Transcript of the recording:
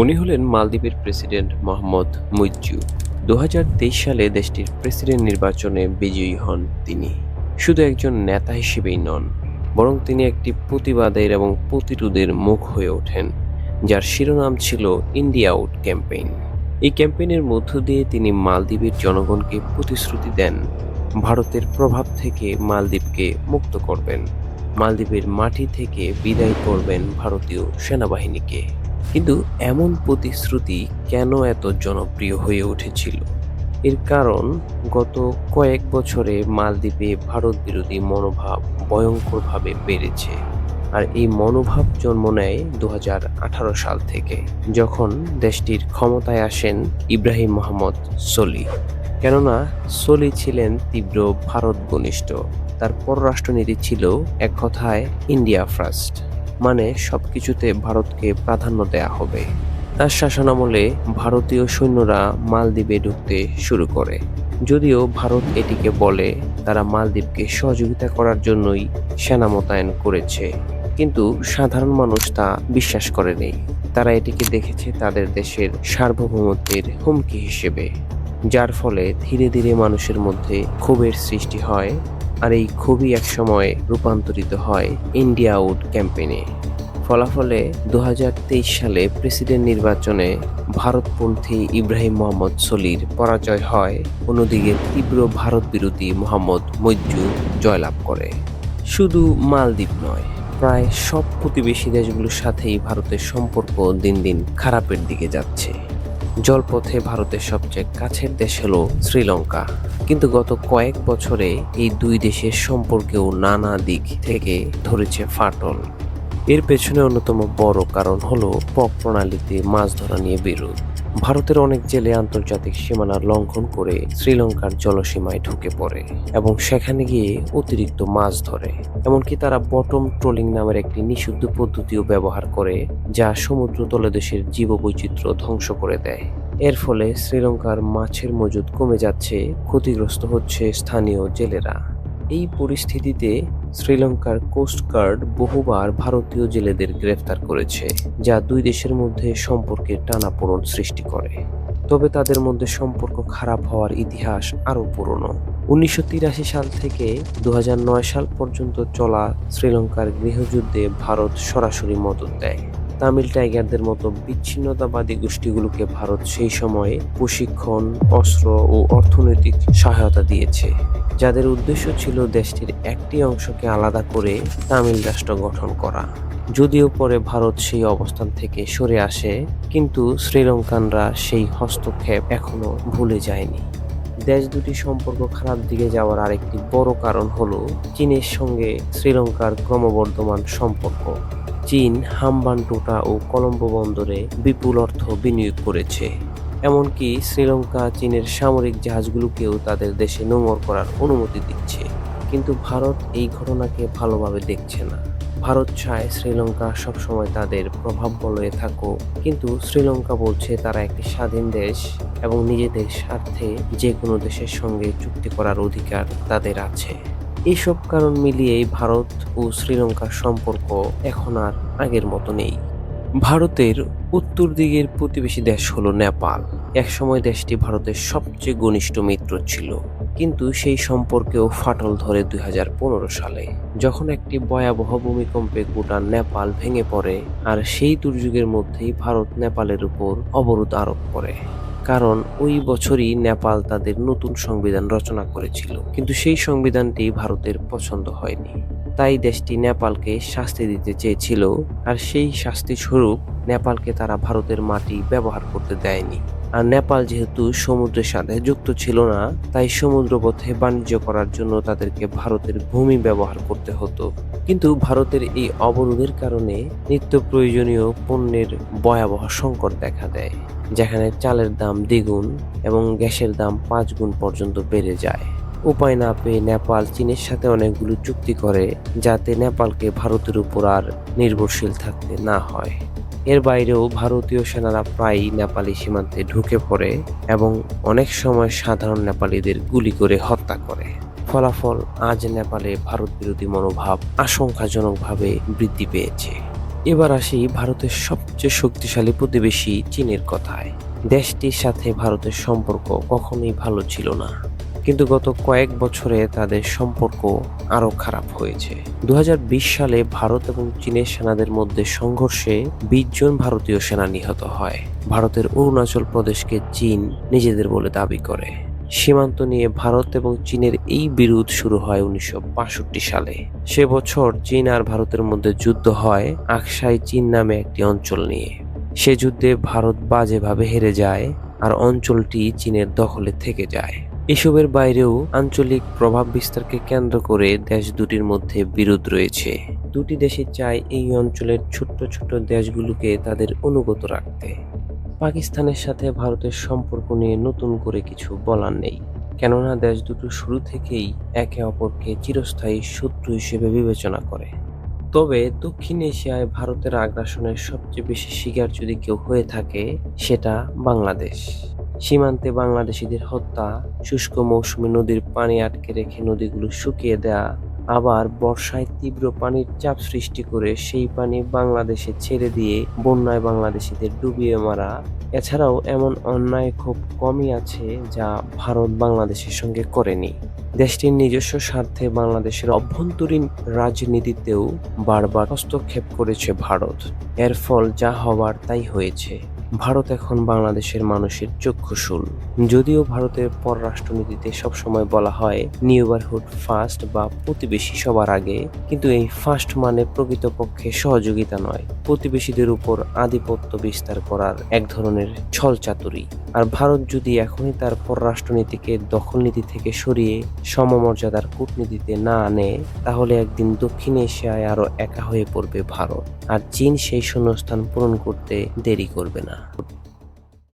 উনি হলেন মালদ্বীপের প্রেসিডেন্ট মোহাম্মদ মুইজ্জু। দু সালে দেশটির প্রেসিডেন্ট নির্বাচনে বিজয়ী হন তিনি। শুধু একজন নেতা হিসেবেই নন, বরং তিনি একটি প্রতিবাদের এবং প্রতিরোধের মুখ হয়ে ওঠেন, যার শিরোনাম ছিল ইন্ডিয়া আউট ক্যাম্পেইন। এই ক্যাম্পেইনের মধ্য দিয়ে তিনি মালদ্বীপের জনগণকে প্রতিশ্রুতি দেন, ভারতের প্রভাব থেকে মালদ্বীপকে মুক্ত করবেন, মালদ্বীপের মাটি থেকে বিদায় করবেন ভারতীয় সেনাবাহিনীকে। কিন্তু এমন প্রতিশ্রুতি কেন এত জনপ্রিয় হয়ে উঠেছিল? এর কারণ, গত কয়েক বছরে মালদ্বীপে ভারত বিরোধী মনোভাব ভয়ঙ্করভাবে বেড়েছে। আর এই মনোভাব জন্ম নেয় দু হাজার আঠারো সাল থেকে, যখন দেশটির ক্ষমতায় আসেন ইব্রাহিম মোহাম্মদ সলি। কেননা, সলি ছিলেন তীব্র ভারত ঘনিষ্ঠ তার পররাষ্ট্রনীতি ছিল এক কথায় ইন্ডিয়া ফার্স্ট। মানে সবকিছুতে ভারতকে প্রাধান্য দেয়া হবে। তার শাসনামলে ভারতীয় সৈন্যরা মালদ্বীপে ঢুকতে শুরু করে। যদিও ভারত এটিকে বলে তারা মালদ্বীপকে সহযোগিতা করার জন্যই সেনা মোতায়েন করেছে। কিন্তু সাধারণ মানুষ তা বিশ্বাস করেনি তারা এটিকে দেখেছে তাদের দেশের সার্বভৌমত্বের হুমকি হিসেবে। যার ফলে ধীরে ধীরে মানুষের মধ্যে ক্ষোভের সৃষ্টি হয় আর এই ক্ষোভই একসময় রূপান্তরিত হয় ইন্ডিয়া আউট ক্যাম্পেইনে ফলাফলে দু হাজার তেইশ সালে প্রেসিডেন্ট নির্বাচনে ভারতপন্থী ইব্রাহিম মোহাম্মদ সলির পরাজয় হয়। অন্যদিকে তীব্র ভারত বিরোধী মোহাম্মদ মৈজু জয়লাভ করে। শুধু মালদ্বীপ নয়, প্রায় সব প্রতিবেশী দেশগুলোর সাথেই ভারতের সম্পর্ক দিন দিন খারাপের দিকে যাচ্ছে। জলপথে ভারতের সবচেয়ে কাছের দেশ হল শ্রীলঙ্কা। কিন্তু গত কয়েক বছরে এই দুই দেশের সম্পর্কেও নানা দিক থেকে ধরেছে ফাটল। এর পেছনে অন্যতম বড় কারণ হলো পক প্রণালীতে মাছ ধরা নিয়ে বিরোধ। ভারতের অনেক জেলে আন্তর্জাতিক সীমানা লঙ্ঘন করে শ্রীলঙ্কার জলসীমায় ঢুকে পড়ে এবং সেখানে গিয়ে অতিরিক্ত মাছ ধরে। এমনকি তারা বটম ট্রোলিং নামের একটি নিষিদ্ধ পদ্ধতিও ব্যবহার করে, যা সমুদ্র তলদেশের জীববৈচিত্র্য ধ্বংস করে দেয়। এর ফলে শ্রীলঙ্কার মাছের মজুদ কমে যাচ্ছে, ক্ষতিগ্রস্ত হচ্ছে স্থানীয় জেলেরা। এই পরিস্থিতিতে শ্রীলঙ্কার কোস্টগার্ড বহুবার ভারতীয় জেলেদের গ্রেফতার করেছে, যা দুই দেশের মধ্যে সম্পর্কের টানাপোড়েন সৃষ্টি করে। তবে তাদের মধ্যে সম্পর্ক খারাপ হওয়ার ইতিহাস আরও পুরনো। উনিশশো তিরাশি সাল থেকে দু হাজার নয় সাল পর্যন্ত চলা শ্রীলঙ্কার গৃহযুদ্ধে ভারত সরাসরি মদত দেয়। তামিল টাইগারদের মতো বিচ্ছিন্নতাবাদী গোষ্ঠীগুলোকে ভারত সেই সময়ে প্রশিক্ষণ, অস্ত্র ও অর্থনৈতিক সহায়তা দিয়েছে, যাদের উদ্দেশ্য ছিল দেশটির একটি অংশকে আলাদা করে তামিল রাষ্ট্র গঠন করা। যদিও পরে ভারত সেই অবস্থান থেকে সরে আসে, কিন্তু শ্রীলঙ্কানরা সেই হস্তক্ষেপ এখনও ভুলে যায়নি। দেশ দুটি সম্পর্ক খারাপ দিকে যাওয়ার আরেকটি বড় কারণ হলো চীনের সঙ্গে শ্রীলঙ্কার ক্রমবর্ধমান সম্পর্ক। চীন, হামবানটোটা ও কলম্বো বন্দরে বিপুল অর্থ বিনিয়োগ করেছে। এমনকি শ্রীলঙ্কা, চীনের সামরিক জাহাজগুলোকেও তাদের দেশে নোঙর করার অনুমতি দিচ্ছে। কিন্তু ভারত এই ঘটনাকে ভালোভাবে দেখছে না। ভারত চায় শ্রীলঙ্কা সবসময় তাদের প্রভাব বলয়ে থাকুক। কিন্তু শ্রীলঙ্কা বলছে তারা একটি স্বাধীন দেশ এবং নিজেদের স্বার্থে যে কোনো দেশের সঙ্গে চুক্তি করার অধিকার তাদের আছে। এইসব কারণ মিলিয়েই ভারত ও শ্রীলঙ্কার সম্পর্ক এখন আর আগের মতো নেই। ভারতের উত্তর দিকের প্রতিবেশী দেশ হলো নেপাল। একসময় দেশটি ভারতের সবচেয়ে ঘনিষ্ঠ মিত্র ছিল। কিন্তু সেই সম্পর্কেও ফাটল ধরে দুই হাজার পনেরো সালে। যখন একটি ভয়াবহ ভূমিকম্পে গোটা নেপাল ভেঙে পড়ে, আর সেই দুর্যোগের মধ্যেই ভারত নেপালের উপর অবরোধ আরোপ করে। কারণ ওই বছরই নেপাল তাদের নতুন সংবিধান রচনা করেছিল। কিন্তু সেই সংবিধানটি ভারতের পছন্দ হয়নি। তাই দেশটি নেপালকে শাস্তি দিতে চেয়েছিল, আর সেই শাস্তি স্বরূপ নেপালকে তারা ভারতের মাটি ব্যবহার করতে দেয়নি। আর নেপাল যেহেতু সমুদ্রের সাথে যুক্ত ছিল না, তাই সমুদ্রপথে বাণিজ্য করার জন্য তাদেরকে ভারতের ভূমি ব্যবহার করতে হতো। কিন্তু ভারতের এই অবরোধের কারণে নিত্য প্রয়োজনীয় পণ্যের ভয়াবহ সংকট দেখা দেয়। যেখানে চালের দাম দ্বিগুণ এবং গ্যাসের দাম পাঁচ গুণ পর্যন্ত বেড়ে যায়। উপায় না পেয়ে নেপাল চীনের সাথে অনেকগুলো চুক্তি করে, যাতে নেপালকে ভারতের উপর আর নির্ভরশীল থাকতে না হয়। এর বাইরেও ভারতীয় সেনারা প্রায়ই নেপালি সীমান্তে ঢুকে পড়ে এবং অনেক সময় সাধারণ নেপালিদের গুলি করে হত্যা করে। ফলাফল আজ নেপালে ভারত বিরোধী মনোভাব আশঙ্কাজনকভাবে বৃদ্ধি পেয়েছে। এবার আসি ভারতের সবচেয়ে শক্তিশালী প্রতিবেশী চীনের কথায়। দেশটির সাথে ভারতের সম্পর্ক কখনোই ভালো ছিল না। কিন্তু গত কয়েক বছরে তাদের সম্পর্ক আরও খারাপ হয়েছে। দু হাজার বিশ সালে ভারত এবং চীনের সেনাদের মধ্যে সংঘর্ষে বিশ জন ভারতীয় সেনা নিহত হয়। ভারতের অরুণাচল প্রদেশকে চীন নিজেদের বলে দাবি করে। সীমান্ত নিয়ে ভারত এবং চীনের এই বিরোধ শুরু হয় উনিশশো সালে। সে বছর চীন আর ভারতের মধ্যে যুদ্ধ হয় আকসাই চীন নামে একটি অঞ্চল নিয়ে। সে যুদ্ধে ভারত বাজেভাবে হেরে যায় আর অঞ্চলটি চীনের দখলে থেকে যায়। এসবের বাইরেও আঞ্চলিক প্রভাব বিস্তারকে কেন্দ্র করে দেশ দুটির মধ্যে বিরোধ রয়েছে। দুটি দেশে চায় এই অঞ্চলের ছোট্ট ছোট্ট দেশগুলোকে তাদের অনুগত রাখতে। পাকিস্তানের সাথে ভারতের সম্পর্ক নিয়ে নতুন করে কিছু বলার নেই। কেননা দেশ দুটো শুরু থেকেই একে অপরকে চিরস্থায়ী শত্রু হিসেবে বিবেচনা করে। তবে দক্ষিণ এশিয়ায় ভারতের আগ্রাসনের সবচেয়ে বেশি শিকার যদি কেউ হয়ে থাকে, সেটা বাংলাদেশ। সীমান্তে বাংলাদেশিদের হত্যা, শুষ্ক মৌসুমে নদীর পানি আটকে রেখে নদীগুলো শুকিয়ে দেয়া আবার বর্ষায় তীব্র পানির চাপ সৃষ্টি করে সেই পানি বাংলাদেশে ছেড়ে দিয়ে বন্যায় বাংলাদেশিদের ডুবিয়ে মারা। এছাড়াও এমন অন্যায় খুব কমই আছে যা ভারত বাংলাদেশের সঙ্গে করেনি। দেশটির নিজস্ব স্বার্থে বাংলাদেশের অভ্যন্তরীণ রাজনীতিতেও বারবার হস্তক্ষেপ করেছে ভারত। এর ফল যা হবার তাই হয়েছে। ভারত এখন বাংলাদেশের মানুষের চক্ষুশূল যদিও ভারতের পররাষ্ট্রনীতিতে সবসময় বলা হয় নিউবারহুড ফার্স্ট বা প্রতিবেশী সবার আগে, কিন্তু এই ফার্স্ট মানে প্রকৃতপক্ষে সহযোগিতা নয়। প্রতিবেশীদের উপর আধিপত্য বিস্তার করার এক ধরনের ছলচাতুরি আর ভারত যদি এখনই তার পররাষ্ট্রনীতিকে দখলনীতি থেকে সরিয়ে সমমর্যাদার কূটনীতিতে না আনে, তাহলে একদিন দক্ষিণ এশিয়ায় আরও একা হয়ে পড়বে ভারত। আর চীন সেই শূন্যস্থান পূরণ করতে দেরি করবে না। Bye.